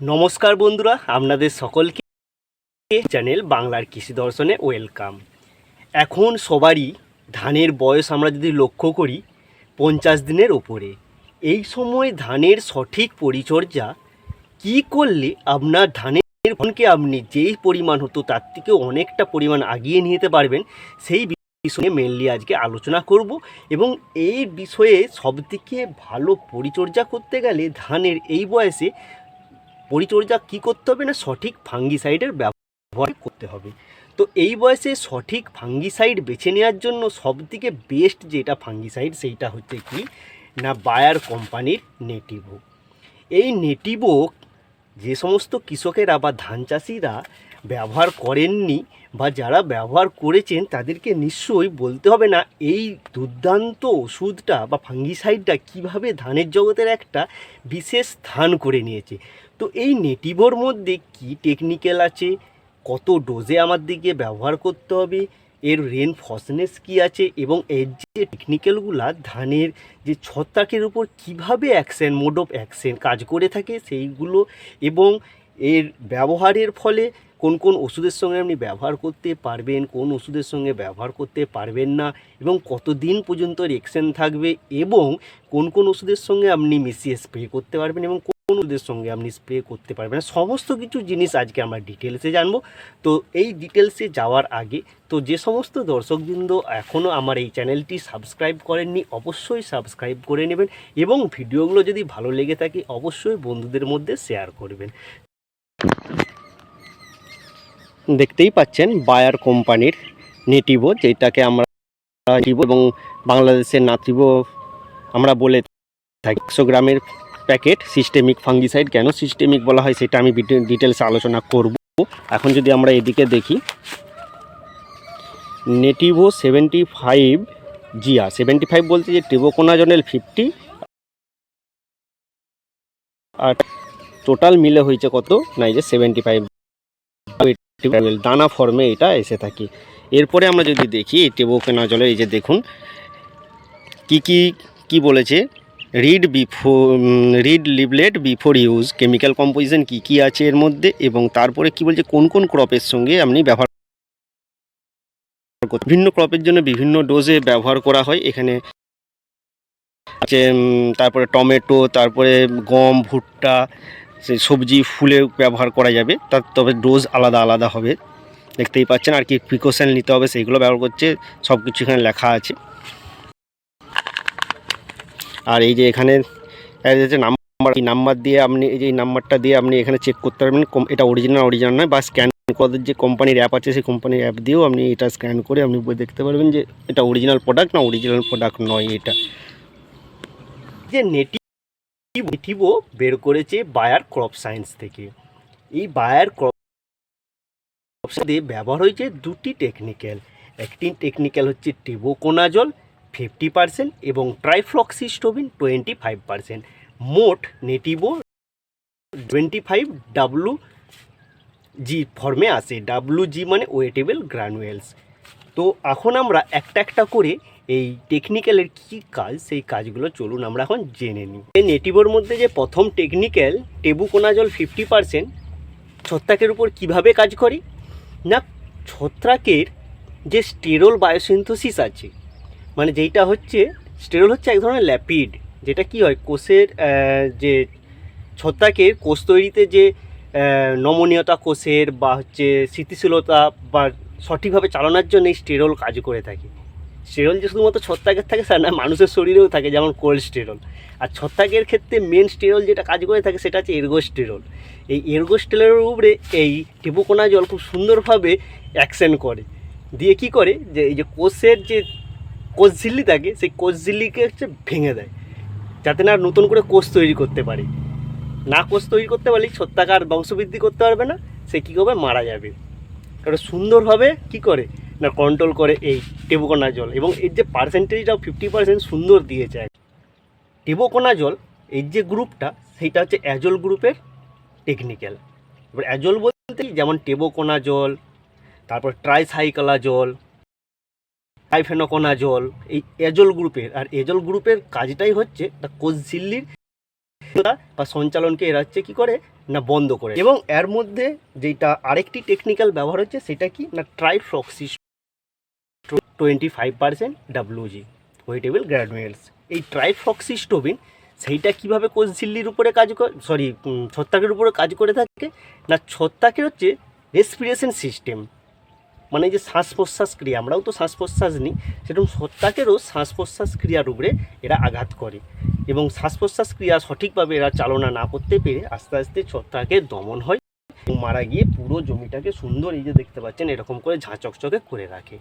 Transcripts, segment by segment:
নমস্কার বন্ধুরা, আপনাদের সকলকে চ্যানেল বাংলার কৃষি দর্শনে ওয়েলকাম। এখন সবারই ধানের বয়স আমরা যদি লক্ষ্য করি, পঞ্চাশ দিনের ওপরে। এই সময় ধানের সঠিক পরিচর্যা কি করলে আপনার ধানের ফলনকে আপনি যেই পরিমাণ হতো তার থেকে অনেকটা পরিমাণ আগিয়ে নিয়ে যেতে পারবেন, সেই বিষয়ে মেনলি আজকে আলোচনা করব এবং এই বিষয়ে সবথেকে ভালো পরিচর্যা করতে গেলে ধানের এই বয়সে পরিচর্যা কি করতে হবে না সঠিক ফাঙ্গিসাইডের ব্যবহার করতে হবে? তো এই বয়সে সঠিক ফাঙ্গিসাইড বেছে নেওয়ার জন্য সবথেকে বেস্ট যেটা ফাঙ্গিসাইড সেইটা হচ্ছে কি? না, বায়ার কোম্পানির নেটিভো। এই নেটিভো যে সমস্ত কৃষকেরা বা ধান চাষিরা ব্যবহার করেননি বা যারা ব্যবহার করেছেন তাদেরকে নিশ্চয়ই বলতে হবে না, এই দুর্দান্ত ওষুধটা বা ফাঙ্গিসাইডটা কীভাবে ধানের জগতের একটা বিশেষ স্থান করে নিয়েছে। তো এই নেটিভোর মধ্যে কি টেকনিক্যাল আছে? কত ডোজে আমার দিকে ব্যবহার করতে হবে? এর রেন ফসনেস কি আছে? এবং এর যে টেকনিক্যালগুলা ধানের যে ছত্রাকের উপর কীভাবে অ্যাকশন মোড অফ অ্যাকশন কাজ করে থাকে সেইগুলো এবং এর ব্যবহারের ফলে কোন কোন ওষুধের সঙ্গে আপনি ব্যবহার করতে পারবেন, কোন ওষুধের সঙ্গে ব্যবহার করতে পারবেন না এবং কতদিন পর্যন্ত রেকশন থাকবে এবং কোন কোন ওষুধের সঙ্গে আপনি মিশিয়ে স্প্রে করতে পারবেন এবং কোন ওষুধের সঙ্গে আপনি স্প্রে করতে পারবেন। সমস্ত কিছু জিনিস আজকে আমরা ডিটেলসে জানব। তো এই ডিটেলসে যাওয়ার আগে, তো যে সমস্ত দর্শকবৃন্দ এখনও আমার এই চ্যানেলটি সাবস্ক্রাইব করেননি, অবশ্যই সাবস্ক্রাইব করে নেবেন এবং ভিডিওগুলো যদি ভালো লেগে থাকে, অবশ্যই বন্ধুদের মধ্যে শেয়ার করবেন। দেখতেই পাচ্ছেন বায়ার কোম্পানির নেটিভো যেটাকে আমরা এবং বাংলাদেশের নাতিভো আমরা বলে থাকি। একশো গ্রামের প্যাকেট সিস্টেমিক ফাঙ্গিসাইড কেন সিস্টেমিক বলা হয় সেটা আমি ডিটেলসে আলোচনা করব। এখন যদি আমরা এদিকে দেখি নেটিভো সেভেন্টি ফাইভ জিয়া সেভেন্টি ফাইভ বলতে যে টেবোকোনাজনেল ফিফটি আর টোটাল মিলে হয়েছে কত? নাই যে সেভেন্টি ফাইভ দানা ফর্মে এটা এসে থাকে। এরপরে আমরা যদি দেখি এই টেবোকোনাজলের এই যে দেখুন, কি কি কি বলেছে? Read before read leaflet before use chemical composition কি কি আছে এর মধ্যে এবং তারপরে কি বলছে, কোন কোন ক্রপের সঙ্গে আপনি ব্যবহার বিভিন্ন ক্রপের জন্য বিভিন্ন ডোজে ব্যবহার করা হয়। এখানে আছে তারপরে টমেটো তারপরে গম, ভুট্টা সবজি ফুলে ব্যবহার করা যাবে। তার তবে ডোজ আলাদা আলাদা হবে। দেখতেই পাচ্ছেন আর কি প্রিকশন নিতে হবে, সেইগুলো ব্যবহার করছে সব কিছু এখানে লেখা আছে। আর এই যে এখানে নাম্বার, এই নাম্বার দিয়ে আপনি, এই যে নাম্বারটা দিয়ে আপনি এখানে চেক করতে পারবেন। এটা অরিজিনাল অরিজিনাল নয়, বা স্ক্যান করার যে কোম্পানির অ্যাপ আছে, সেই কোম্পানির অ্যাপ দিয়েও আপনি এটা স্ক্যান করে আপনি দেখতে পারবেন যে এটা অরিজিনাল প্রোডাক্ট না অরিজিনাল প্রোডাক্ট নয় এটা। যে নেটিভ নেটিভও বের করেছে বায়ার ক্রপ সায়েন্স থেকে। এই বায়ার ক্রপ ব্যবহার হয়েছে দুটি টেকনিক্যাল একটি টেকনিক্যাল হচ্ছে টেবোকোনাজল ফিফটি পার্সেন্ট এবং ট্রাইফ্লক্সিস্টোবিন টোয়েন্টি ফাইভ পার্সেন্ট। মোট Nativo twenty five W G ফর্মে আসে ডাব্লু জি মানে ওয়েটেবল গ্রানুয়েলস। তো এখন আমরা একটা একটা করে এই টেকনিক্যালের কী কাজ, সেই কাজগুলো চলুন আমরা এখন জেনে নিই। এই নেটিভোর মধ্যে যে প্রথম টেকনিক্যাল, টেবুকোনাজল ফিফটি পার্সেন্ট, ছত্রাকের উপর কীভাবে কাজ করে? না, ছত্রাকের যে স্টেরোল বায়োসিনথোসিস আছে মানে যেইটা হচ্ছে স্টেরল হচ্ছে এক ধরনের ল্যাপিড যেটা কি হয়, কোষের যে ছত্রাকের কোষ তৈরিতে যে নমনীয়তা কোষের বা হচ্ছে স্থিতিশীলতা বা সঠিকভাবে চালানোর জন্য এই স্টেরল কাজ করে থাকে। স্টেরল যে শুধুমাত্র ছত্রাকের থাকে স্যার না, মানুষের শরীরেও থাকে, যেমন কোল্ড স্টেরল আর ছত্রাকের ক্ষেত্রে মেন স্টেরল যেটা কাজ করে থাকে, সেটা হচ্ছে এরগোস্টেরল এই এরগোস্টেরলের উপরে এই টিপুকোনা জল খুব সুন্দরভাবে অ্যাকশন করে। দিয়ে কি করে? যে এই যে কোষের যে কোষ ঝিল্লি থাকে, সেই কোষ ঝিল্লিকে হচ্ছে ভেঙে দেয়। যাতে না নতুন করে কোষ তৈরি করতে পারে। না কোষ তৈরি করতে পারলে ছত্রাকার বংশবৃদ্ধি করতে পারবে না, সে কী করবে? মারা যাবে। কারণ সুন্দরভাবে কি করে? না কন্ট্রোল করে এই টেবোকোনা জল। এবং এর যে পার্সেন্টেজটাও ফিফটি পার্সেন্ট সুন্দর দিয়ে দিয়েছে টেবোকোনা জল এই যে গ্রুপটা, সেইটা হচ্ছে অ্যাজল গ্রুপের টেকনিক্যাল এবার অ্যাজল বলতে যেমন টেবোকোনা জল, তারপর ট্রাইসাইকলা জল টাইফেনোকোনা জল, এই এজল গ্রুপের। আর এজল গ্রুপের কাজটাই হচ্ছে কোষ ঝিল্লির বা সঞ্চালনকে এরা হচ্ছে কী করে? না বন্ধ করে। এবং এর মধ্যে যেটা আরেকটি টেকনিক্যাল ব্যবহার হচ্ছে, সেটা কি? না ট্রাইফ্লক্সিস twenty five percent W G wettable granules এই ট্রাইফ্লক্সিস্টোবিন সেইটা কীভাবে কোষ ঝিল্লির উপরে কাজ করে সরি ছত্রাকের উপরে কাজ করে থাকে? না ছত্রাকের হচ্ছে রেসপিরেশন সিস্টেম মানে যে শ্বাস প্রশ্বাস ক্রিয়া, আমরাও তো শ্বাস প্রশ্বাস নিই, সেরকম ছত্রাকেরও শ্বাস প্রশ্বাস ক্রিয়ার উপরে এরা আঘাত করে। এবং শ্বাস প্রশ্বাস ক্রিয়া সঠিকভাবে এরা চালনা না করতে পেরে আস্তে আস্তে ছত্রাকের দমন হয় এবং মারা গিয়ে পুরো জমিটাকে সুন্দর এই যে দেখতে পাচ্ছেন, এরকম করে ঝাঁচকচকে করে রাখে।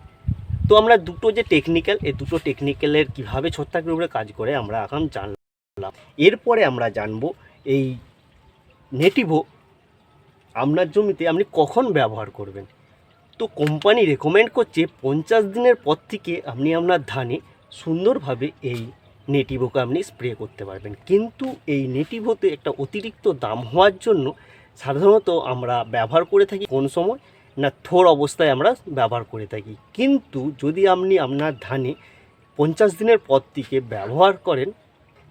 তো আমরা দুটো যে টেকনিক্যাল এই দুটো টেকনিক্যালের কীভাবে ছত্রাকের উপরে কাজ করে আমরা এখন জানলাম। এরপরে আমরা জানব এই নেটিভো, আপনার জমিতে আপনি কখন ব্যবহার করবেন? তো কোম্পানি রেকমেন্ড করছে পঞ্চাশ দিনের পর থেকে আপনি আপনার ধানে সুন্দরভাবে এই নেটিভোকে আপনি স্প্রে করতে পারবেন। কিন্তু এই নেটিভোতে একটা অতিরিক্ত দাম হওয়ার জন্য সাধারণত আমরা ব্যবহার করে থাকি কোন সময়? না, থোর অবস্থায় আমরা ব্যবহার করে থাকি। কিন্তু যদি আপনি আপনার ধানে পঞ্চাশ দিনের পর থেকে ব্যবহার করেন,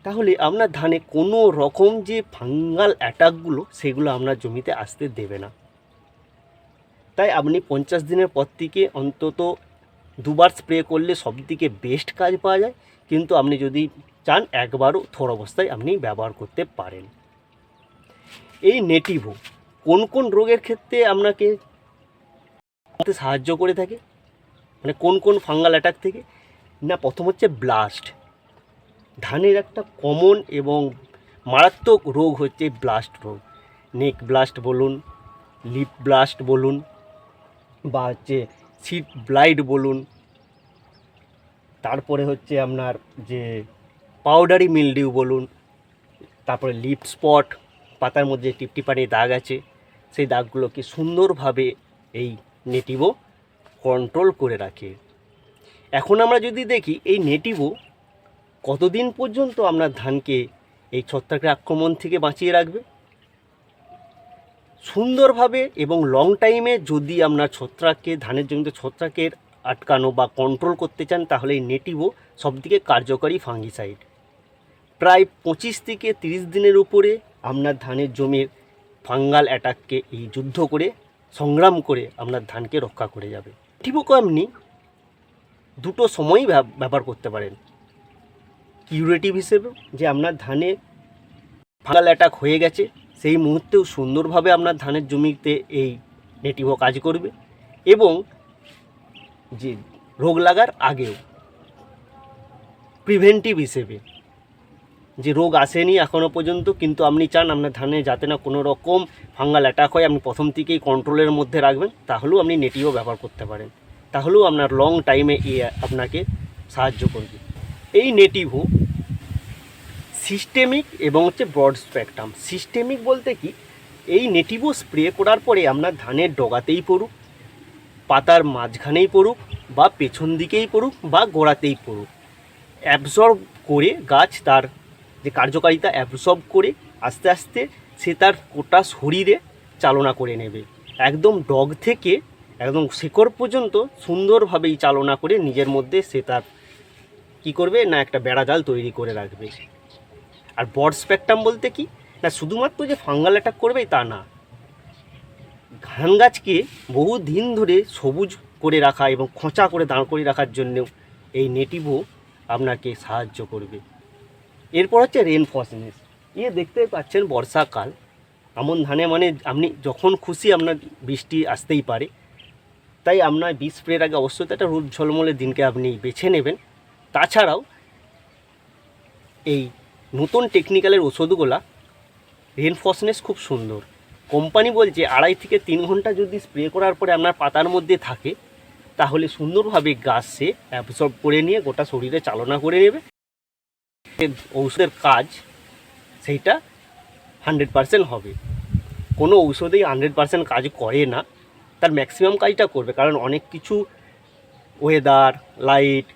তাহলে আপনার ধানে কোনো রকম যে ফাঙ্গাল অ্যাটাকগুলো সেগুলো আপনার জমিতে আসতে দেবে না। তাই আপনি পঞ্চাশ দিনের পর থেকে অন্তত দুবার স্প্রে করলে সব থেকে বেস্ট কাজ পাওয়া যায়। কিন্তু আপনি যদি চান একবারও থোর অবস্থায় আপনি ব্যবহার করতে পারেন। এই নেটিভো কোন কোন রোগের ক্ষেত্রে আপনাকে সাহায্য করে থাকে? মানে কোন কোন ফাঙ্গাল অ্যাটাক থেকে? না, প্রথম হচ্ছে ব্লাস্ট ধানের একটা কমন এবং মারাত্মক রোগ হচ্ছে ব্লাস্ট রোগ। নেক ব্লাস্ট বলুন লিপ ব্লাস্ট বলুন বা হচ্ছে সিট ব্লাইট বলুন। তারপরে হচ্ছে আপনার যে পাউডারি মিলডিউ বলুন, তারপরে লিপ স্পট পাতার মধ্যে টিপটিপানি দাগ আছে, সেই দাগগুলোকে সুন্দরভাবে এই নেটিভো কন্ট্রোল করে রাখে। এখন আমরা যদি দেখি, এই নেটিভো কতদিন পর্যন্ত আপনার ধানকে এই ছত্রাকের আক্রমণ থেকে বাঁচিয়ে রাখবে? সুন্দরভাবে এবং লং টাইমে যদি আপনার ছত্রাককে, ধানের জমিতে ছত্রাকের আটকানো বা কন্ট্রোল করতে চান, তাহলে এই নেটিভো সবথেকে কার্যকরী ফাঙ্গিসাইড প্রায় পঁচিশ থেকে তিরিশ দিনের উপরে আপনার ধানের জমির ফাঙ্গাল অ্যাটাককে এই যুদ্ধ করে, সংগ্রাম করে আপনার ধানকে রক্ষা করে যাবে। নেটিভোকে আপনি দুটো সময়ই ব্যব- ব্যবহার করতে পারেন। কিউরেটিভ হিসেবে যে আপনার ধানে ফাঙ্গাল অ্যাটাক হয়ে গেছে সেই মুহূর্তেও সুন্দরভাবে আপনার ধানের জমিতে এই নেটিভো কাজ করবে এবং যে রোগ লাগার আগেও প্রিভেন্টিভ হিসেবে যে রোগ আসেনি এখনও পর্যন্ত, কিন্তু আপনি চান আপনার ধানে যাতে না কোনো রকম ফাঙ্গাল অ্যাটাক হয়, আপনি প্রথম থেকেই কন্ট্রোলের মধ্যে রাখবেন, তাহলেও আপনি নেটিভো ব্যবহার করতে পারেন। তাহলেও আপনার লং টাইমে এ আপনাকে সাহায্য করবে। এই নেটিভো সিস্টেমিক এবং হচ্ছে ব্রড স্পেকট্রাম সিস্টেমিক বলতে কি? এই নেটিভো স্প্রে করার পরে আপনার ধানের ডগাতেই পড়ুক, পাতার মাঝখানেই পড়ুক, বা পেছন দিকেই পড়ুক, বা গোড়াতেই পড়ুক। অ্যাবজর্ব করে গাছ তার যে কার্যকারিতা অ্যাবজর্ব করে আস্তে আস্তে সে তার গোটা শরীরে চালনা করে নেবে। একদম ডগ থেকে একদম শেকড় পর্যন্ত সুন্দরভাবেই চালনা করে নিজের মধ্যে সে তার কী করবে? না একটা বেড়াজাল তৈরি করে রাখবে। আর বড স্পেকট্রাম বলতে কি? না, শুধুমাত্র যে ফাঙ্গাল অ্যাটাক করবেই তা না। ধান গাছকে বহু দিন ধরে সবুজ করে রাখা এবং খোঁচা করে দাঁড় করে রাখার জন্যেও এই নেটিভো আপনাকে সাহায্য করবে। এরপর হচ্ছে রেনফসনেস ইয়ে দেখতে পাচ্ছেন বর্ষাকাল। আমন ধানে মানে আপনি যখন খুশি আপনার বৃষ্টি আসতেই পারে। তাই আপনার বীজ স্প্রের আগে অবশ্যই একটা রোদ ঝলমলের দিনকে আপনি বেছে নেবেন। তাছাড়াও এই নতুন টেকনিক্যালের ওষুধগুলা রেনফর্সনেস খুব সুন্দর। কোম্পানি বলছে আড়াই থেকে তিন ঘণ্টা যদি স্প্রে করার পরে আপনার পাতার মধ্যে থাকে, তাহলে সুন্দরভাবে গাছ সে অ্যাবসর্ব করে নিয়ে গোটা শরীরে চালনা করে নেবে। ঔষধের কাজ সেইটা হান্ড্রেড পারসেন্ট হবে। কোনো ঔষধেই হান্ড্রেড পারসেন্ট কাজ করে না। তার ম্যাক্সিমাম কাজটা করবে, কারণ অনেক কিছু ওয়েদার লাইট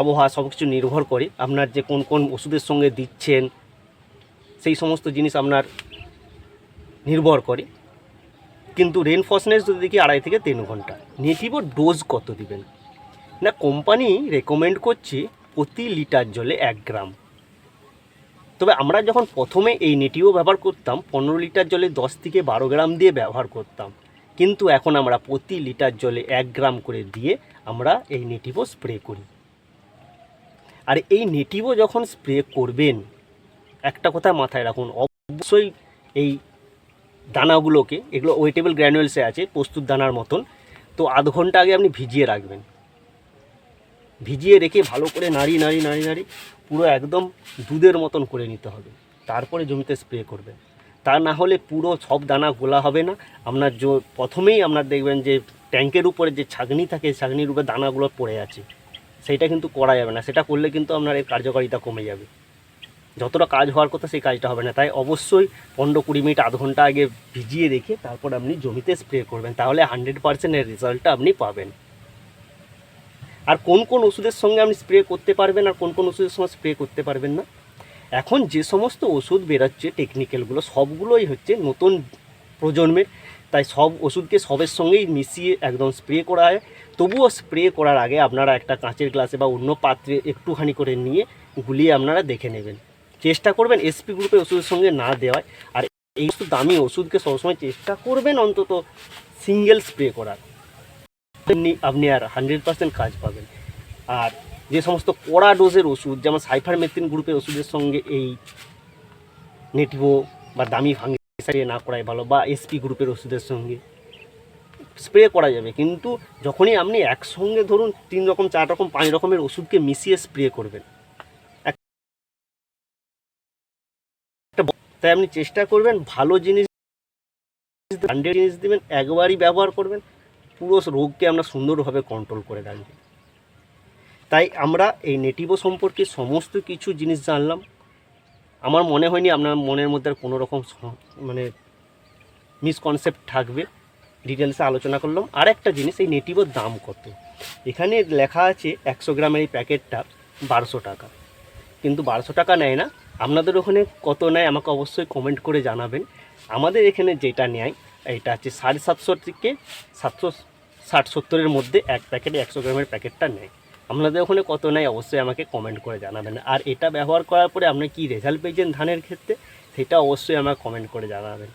আবহাওয়া সব কিছু নির্ভর করে আপনার যে কোন কোন ওষুধের সঙ্গে দিচ্ছেন, সেই সমস্ত জিনিস আপনার নির্ভর করে। কিন্তু রেনফর্সনেস যদি দেখি আড়াই থেকে তিন ঘণ্টা। নেটিভো ডোজ কত দিবেন? না কোম্পানি রেকমেন্ড করছে প্রতি লিটার জলে এক গ্রাম। তবে আমরা যখন প্রথমে এই নেটিও ব্যবহার করতাম, পনেরো লিটার জলে দশ থেকে বারো গ্রাম দিয়ে ব্যবহার করতাম। কিন্তু এখন আমরা প্রতি লিটার জলে এক গ্রাম করে দিয়ে আমরা এই নেটিভো স্প্রে করি। আর এই নেটিভও যখন স্প্রে করবেন, একটা কথা মাথায় রাখুন, অবশ্যই এই দানাগুলোকে, এগুলো ওয়েটেবল গ্র্যানুয়েলসে আছে, প্রস্তুত দানার মতন, তো আধ ঘণ্টা আগে আপনি ভিজিয়ে রাখবেন। ভিজিয়ে রেখে ভালো করে নাড়ি নাড়ি নাড়ি নাড়ি পুরো একদম দুধের মতন করে নিতে হবে। তারপরে জমিতে স্প্রে করবেন। তা না হলে পুরো সব দানা গোলা হবে না। আপনার প্রথমেই আপনার দেখবেন যে ট্যাঙ্কের উপরে যে ছাগনি থাকে ছাগনির উপরে দানাগুলো পড়ে আছে। সেইটা কিন্তু করা যাবে না। সেটা করলে কিন্তু আপনার এর কার্যকারিতা কমে যাবে। যতটা কাজ হওয়ার কথা সেই কাজটা হবে না। তাই অবশ্যই পনেরো কুড়ি মিনিট, আধ ঘণ্টা আগে ভিজিয়ে রেখে তারপর আপনি জমিতে স্প্রে করবেন। তাহলে হান্ড্রেড পার্সেন্টের রেজাল্টটা আপনি পাবেন। আর কোন কোন ওষুধের সঙ্গে আপনি স্প্রে করতে পারবেন আর কোন কোন ওষুধের সঙ্গে স্প্রে করতে পারবেন না? এখন যে সমস্ত ওষুধ বেরোচ্ছে টেকনিক্যালগুলো সবগুলোই হচ্ছে নতুন প্রজন্মের। তাই সব ওষুধকে সবের সঙ্গেই মিশিয়ে একদম স্প্রে করা হয়। তবুও স্প্রে করার আগে আপনারা একটা কাঁচের গ্লাসে বা অন্য পাত্রে একটুখানি করে নিয়ে গুলিয়ে আপনারা দেখে নেবেন। চেষ্টা করবেন এসপি গ্রুপের ওষুধের সঙ্গে না দেওয়ায়। আর এই সমস্ত দামি ওষুধকে সবসময় চেষ্টা করবেন অন্তত সিঙ্গেল স্প্রে করার। আপনি আর হান্ড্রেড পার্সেন্ট কাজ পাবেন। আর যে সমস্ত কড়া ডোজের ওষুধ, যেমন সাইফারমেথিন গ্রুপের ওষুধের সঙ্গে এই নেটিভো বা দামি ফাঙ্গিসাইড না করাই ভালো বা এসপি গ্রুপের ওষুধের সঙ্গে। স্প্রে করা যাবে। কিন্তু যখনই আপনি একসঙ্গে ধরুন তিন রকম, চার রকম, পাঁচ রকমের ওষুধকে মিশিয়ে স্প্রে করবেন। এক- একটা তাই আপনি চেষ্টা করবেন ভালো জিনিস ব্র্যান্ডেড জিনিস দেবেন, একবারই ব্যবহার করবেন, পুরো রোগকে আমরা সুন্দরভাবে কন্ট্রোল করে রাখবেন তাই আমরা এই নেটিভো সম্পর্কে সমস্ত কিছু জিনিস জানলাম। আমার মনে হয়নি আপনার মনের মধ্যে কোনো রকম মানে মিসকনসেপ্ট থাকবে। ডিটেলসে আলোচনা করলাম। আর একটা জিনিস, এই নেটিভোর দাম কত? এখানে লেখা আছে একশো গ্রামের এই প্যাকেটটা বারোশো টাকা। কিন্তু বারোশো টাকা নেয় না। আপনাদের ওখানে কত নেয় আমাকে অবশ্যই কমেন্ট করে জানাবেন। আমাদের এখানে যেটা নেয়, এটা হচ্ছে সাড়ে সাতশো থেকে সাতশো ষাট সত্তরের মধ্যে এক প্যাকেটে একশো গ্রামের প্যাকেটটা নেয়। আপনাদের ওখানে কত নেয় অবশ্যই আমাকে কমেন্ট করে জানাবেন। আর এটা ব্যবহার করার পরে আপনি কি রেজাল্ট পেয়েছেন ধানের ক্ষেত্রে, সেটা অবশ্যই আমাকে কমেন্ট করে জানাবেন।